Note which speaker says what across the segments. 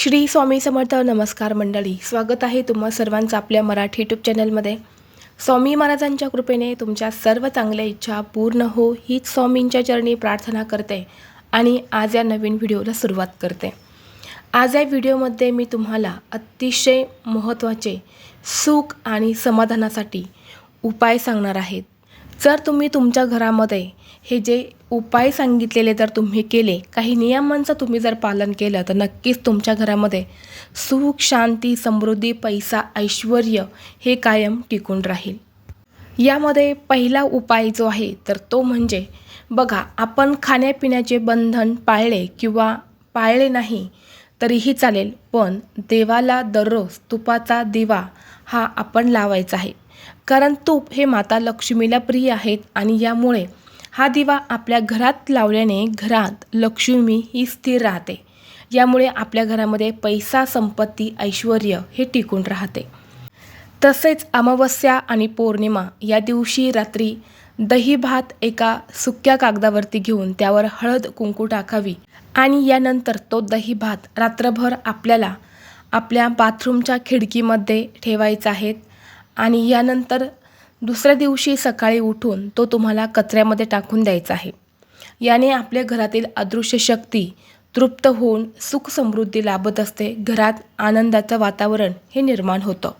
Speaker 1: श्री स्वामी समर्थ नमस्कार मंडळी स्वागत आहे तुम्हा सर्वांचं आपल्या मराठी यूट्यूब चॅनलमध्ये स्वामी महाराजांच्या कृपेने तुमच्या सर्व चांगल्या इच्छा पूर्ण हो हीच स्वामींच्या चरणी प्रार्थना करते आणि आज या नवीन व्हिडिओला सुरुवात करते. आज या व्हिडिओमध्ये मी तुम्हाला अतिशय महत्त्वाचे सुख आणि समाधानासाठी उपाय सांगणार आहेत जर तुम्ही तुमच्या घरामध्ये हे जे उपाय सांगितलेले जर तुम्ही केले काही नियमांचं तुम्ही जर पालन केलं तर नक्कीच तुमच्या घरामध्ये सुख शांती समृद्धी पैसा ऐश्वर हे कायम टिकून राहील. यामध्ये पहिला उपाय जो आहे तर तो म्हणजे बघा आपण खाण्यापिण्याचे बंधन पाळले किंवा पाळले नाही तरीही चालेल पण देवाला दररोज तुपाचा दिवा हा आपण लावायचा आहे. कारण तूप हे माता लक्ष्मीला प्रिय आहेत आणि यामुळे हा दिवा आपल्या घरात लावल्याने घरात लक्ष्मी ही स्थिर राहते. यामुळे आपल्या घरामध्ये पैसा संपत्ती ऐश्वर हे टिकून राहते. तसेच अमावस्या आणि पौर्णिमा या दिवशी रात्री दही भात एका सुक्या कागदावरती घेऊन त्यावर हळद कुंकू टाकावी आणि यानंतर तो दही भात रात्रभर आपल्याला आपल्या बाथरूमच्या खिडकीमध्ये ठेवायचा आहे आणि यानंतर दुसऱ्या दिवशी सकाळी उठून तो तुम्हाला कचऱ्यामध्ये टाकून द्यायचा आहे. याने आपल्या घरातील अदृश्य शक्ती तृप्त होऊन सुख समृद्धी लाभत असते. घरात आनंदाचं वातावरण हे निर्माण होतं.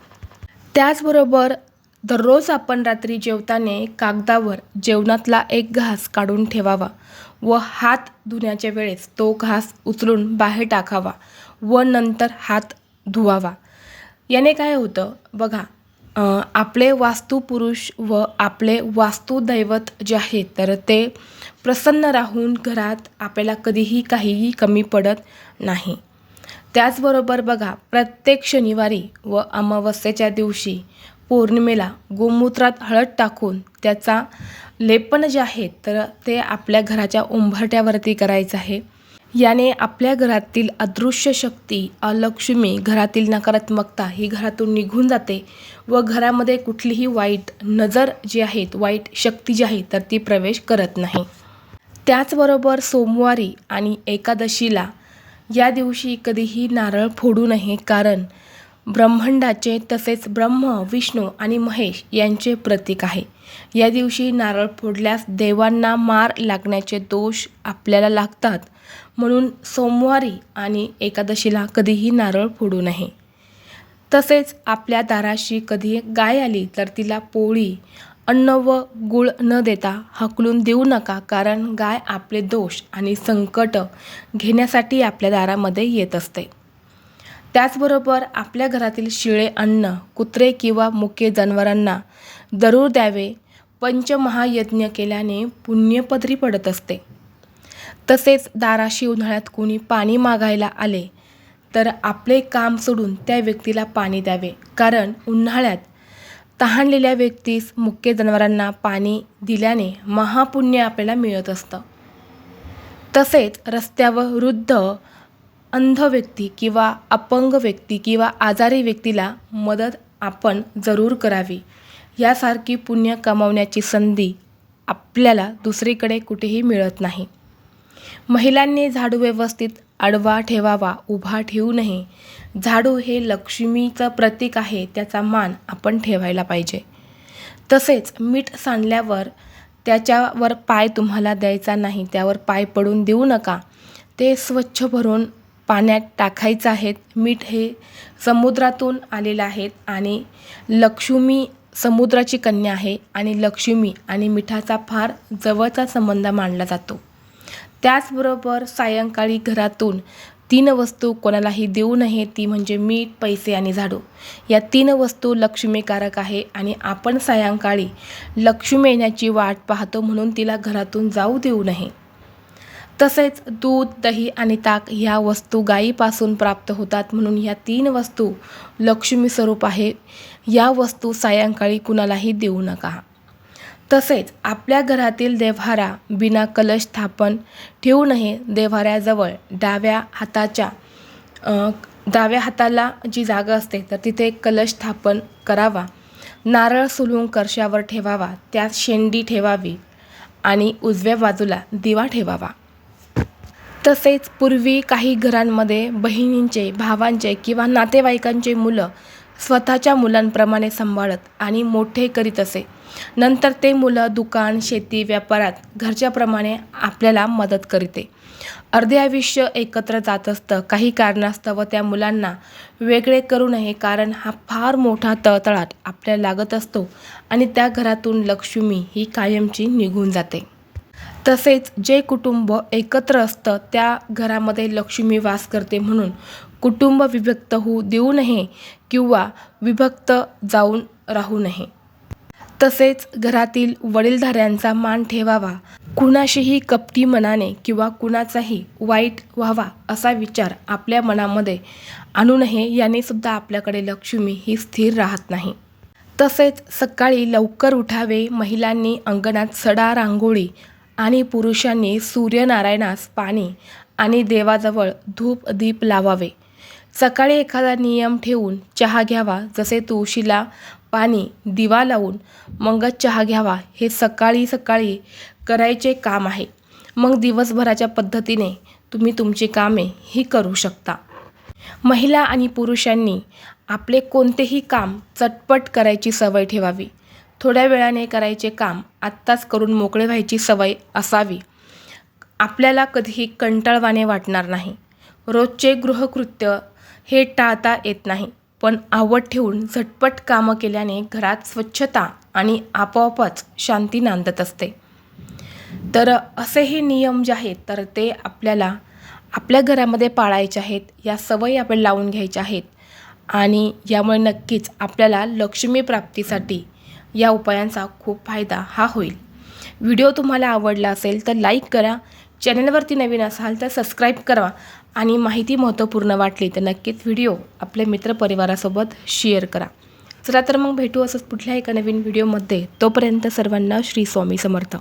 Speaker 1: त्याचबरोबर दररोज आपण रात्री जेवताना कागदावर जेवणातला एक घास काढून ठेवावा व हात धुण्याच्या वेळेस तो घास उचलून बाहेर टाकावा व नंतर हात धुवावा. याने काय होतं? बघा आपले वास्तुपुरुष व आपले वास्तुदैवत जे आहे तर ते प्रसन्न राहून घरात आपल्याला कधीही काहीही कमी पडत नाही. त्याचबरोबर बघा प्रत्येक शनिवारी व अमावस्येच्या दिवशी पौर्णिमेला गोमूत्रात हळद टाकून त्याचा लेपन जे आहे तर ते आपल्या घराच्या उंबरट्यावरती करायचं आहे. याने आपल्या घरातील अदृश्य शक्ती अलक्ष्मी घरातील नकारात्मकता ही घरातून निघून जाते व घरामध्ये कुठलीही वाईट नजर जी आहेत वाईट शक्ती जी आहे तर ती प्रवेश करत नाही. त्याचबरोबर सोमवारी आणि एकादशीला या दिवशी कधीही नारळ फोडू नये कारण ब्रह्मांडाचे तसेच ब्रह्म विष्णू आणि महेश यांचे प्रतीक आहे. या दिवशी नारळ फोडल्यास देवांना मार लागण्याचे दोष आपल्याला लागतात. म्हणून सोमवारी आणि एकादशीला कधीही नारळ फोडू नये. तसेच आपल्या दाराशी कधी गाय आली तर तिला पोळी अन्न व गुळ न देता हकलून देऊ नका कारण गाय आपले दोष आणि संकट घेण्यासाठी आपल्या दारामध्ये येत असते. त्याचबरोबर आपल्या घरातील शिळे अन्न कुत्रे किंवा मुके जनावरांना जरूर द्यावे पंचमहायज्ञ केल्याने पुण्यपदरी पडत असते. तसेच दाराशी उन्हाळ्यात कोणी पाणी मागायला आले तर आपले काम सोडून त्या व्यक्तीला पाणी द्यावे. कारण उन्हाळ्यात तहानलेल्या व्यक्तीस मुख्य जनावरांना पाणी दिल्याने महापुण्य आपल्याला मिळत असतं. तसेच रस्त्यावर वृद्ध अंध व्यक्ती किंवा अपंग व्यक्ती किंवा आजारी व्यक्तीला मदत आपण जरूर करावी. यासारखी पुण्य कमावण्याची संधी आपल्याला दुसरीकडे कुठेही मिळत नाही. महिलांनी झाडू व्यवस्थित आडवा ठेवावा उभा ठेवू नये. झाडू हे लक्ष्मीचं प्रतीक आहे त्याचा मान आपण ठेवायला पाहिजे. तसेच मीठ सांडल्यावर त्याच्यावर पाय तुम्हाला द्यायचा नाही त्यावर पाय पडून देऊ नका. ते स्वच्छ भरून पाण्यात टाकायचं आहेत. मीठ हे समुद्रातून आलेलं आहेत आणि लक्ष्मी समुद्राची कन्या आहे आणि लक्ष्मी आणि मिठाचा फार जवळचा संबंध मानला जातो. त्याचबरोबर सायंकाळी घरातून तीन वस्तू कोणालाही देऊ नये ती म्हणजे मीठ पैसे आणि झाडू. या तीन वस्तू लक्ष्मीकारक आहे आणि आपण सायंकाळी लक्ष्मी येण्याची वाट पाहतो म्हणून तिला घरातून जाऊ देऊ नये. तसेच दूध दही आणि ताक ह्या वस्तू गायीपासून प्राप्त होतात म्हणून ह्या तीन वस्तू लक्ष्मी स्वरूप आहे. या वस्तू सायंकाळी कुणालाही देऊ नका. तसेच आपल्या घरातील देव्हारा बिना कलश स्थापन ठेवू नये. देव्हाऱ्याजवळ डाव्या हाताच्या डाव्या हाताला जी जागा असते तर तिथे कलश स्थापन करावा. नारळ सुलून करशावर ठेवावा. त्यात शेंडी ठेवावी आणि उजव्या बाजूला दिवा ठेवावा. तसेच पूर्वी काही घरांमध्ये बहिणींचे भावांचे किंवा नातेवाईकांचे मुलं स्वतःच्या मुलांप्रमाणे सांभाळत आणि मोठे करीत असे. नंतर ते मुलं दुकान शेती व्यापारात घरच्याप्रमाणे आपल्याला मदत करते. अर्धे आयुष्य एकत्र जात असतं काही कारणास्तव त्या मुलांना वेगळे करू नये कारण हा फार मोठा तळतळाट आपल्याला लागत असतो आणि त्या घरातून लक्ष्मी ही कायमची निघून जाते. तसेच जे कुटुंब एकत्र असतं त्या घरामध्ये लक्ष्मी वास करते म्हणून कुटुंब विभक्त होऊ देऊ नये किंवा विभक्त जाऊन राहू नये. तसेच घरातील वडीलधाऱ्यांचा मान ठेवावा. कुणाशीही कपटी मनाने किंवा कुणाचाही वाईट व्हावा असा विचार आपल्या मनामध्ये आणू नये याने सुद्धा आपल्याकडे लक्ष्मी ही स्थिर राहत नाही. तसेच सकाळी लवकर उठावे महिलांनी अंगणात सडा रांगोळी आणि पुरुषांनी सूर्यनारायणास पाणी आणि देवाजवळ धूप दीप लावावे. सकाळी एखादा नियम ठेवून चहा घ्यावा. जसे तुळशीला पाणी दिवा लावून मगच चहा घ्यावा. हे सकाळी सकाळी करायचे काम आहे. मग दिवसभराच्या पद्धतीने तुम्ही तुमची कामे ही करू शकता. महिला आणि पुरुषांनी आपले कोणतेही काम चटपट करायची सवय ठेवावी. थोड्या वेळाने करायचे काम आत्ताच करून मोकळे व्हायची सवय असावी. आपल्याला कधीही कंटाळवाने वाटणार नाही. रोजचे गृहकृत्य हे टाळता येत नाही पण आवड ठेवून झटपट कामं केल्याने घरात स्वच्छता आणि आपोआपच शांती नांदत असते. तर असे हे नियम जे आहेत तर ते आपल्याला आपल्या घरामध्ये पाळायचे आहेत या सवयी आपण लावून घ्यायच्या आहेत. आणि यामुळे नक्कीच आपल्याला लक्ष्मी प्राप्तीसाठी या उपायांचा खूप फायदा हा होईल. व्हिडिओ तुम्हाला आवडला असेल तर लाईक करा. चॅनलवरती नवीन असाल तर सबस्क्राईब करा. आणि माहिती महत्त्वपूर्ण वाटली तर नक्कीच व्हिडिओ आपल्या मित्रपरिवारासोबत शेअर करा. चला तर मग भेटू असंच पुढल्या एका नवीन व्हिडिओमध्ये. तोपर्यंत सर्वांना श्री स्वामी समर्थ.